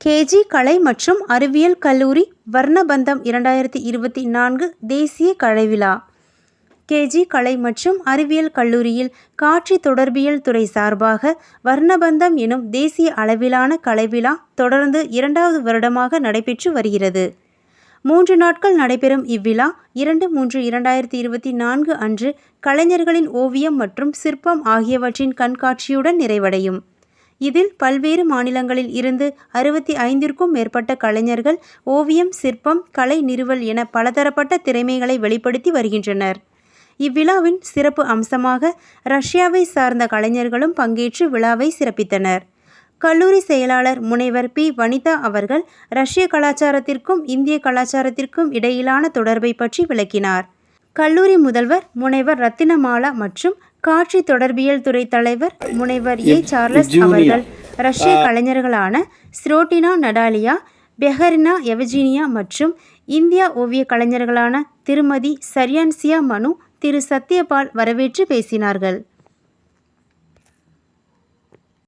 KG கலை மற்றும் அறிவியல் கல்லூரி வர்ணபந்தம் இரண்டாயிரத்தி இருபத்தி நான்கு தேசிய கலைவிழா கேஜி கலை மற்றும் அறிவியல் கல்லூரியில் காட்சி தொடர்பியல் துறை சார்பாக வர்ணபந்தம் எனும் தேசிய அளவிலான கலைவிழா தொடர்ந்து இரண்டாவது வருடமாக நடைபெற்று வருகிறது. மூன்று நாட்கள் நடைபெறும் இவ்விழா இரண்டு மூன்று இரண்டாயிரத்தி இருபத்தி நான்கு அன்று கலைஞர்களின் ஓவியம் மற்றும் சிற்பம் ஆகியவற்றின் கண்காட்சியுடன் நிறைவடையும். இதில் பல்வேறு மாநிலங்களில் இருந்து அறுபத்தி ஐந்திற்கும் மேற்பட்ட கலைஞர்கள் ஓவியம் சிற்பம் கலை நிறுவல் என பலதரப்பட்ட திறமைகளை வெளிப்படுத்தி வருகின்றனர். இவ்விழாவின் சிறப்பு அம்சமாக ரஷ்யாவை சார்ந்த கலைஞர்களும் பங்கேற்று விழாவை சிறப்பித்தனர். கல்லூரி செயலாளர் முனைவர் பி. வனிதா அவர்கள் ரஷ்ய கலாச்சாரத்திற்கும் இந்திய கலாச்சாரத்திற்கும் இடையிலான தொடர்பை பற்றி விளக்கினார். கல்லூரி முதல்வர் முனைவர் ரத்தினமாலா மற்றும் காட்சி தொடர்பியல் துறை தலைவர் முனைவர் ஏ. சார்லஸ் அவர்கள் ரஷ்ய கலைஞர்களான ஸ்ரோட்டினா நடாலியா பெஹரினா எவஜீனியா மற்றும் இந்தியா ஓவிய கலைஞர்களான திருமதி சர்யான்சியா மனு திரு. சத்யபால் வரவேற்று பேசினார்கள்.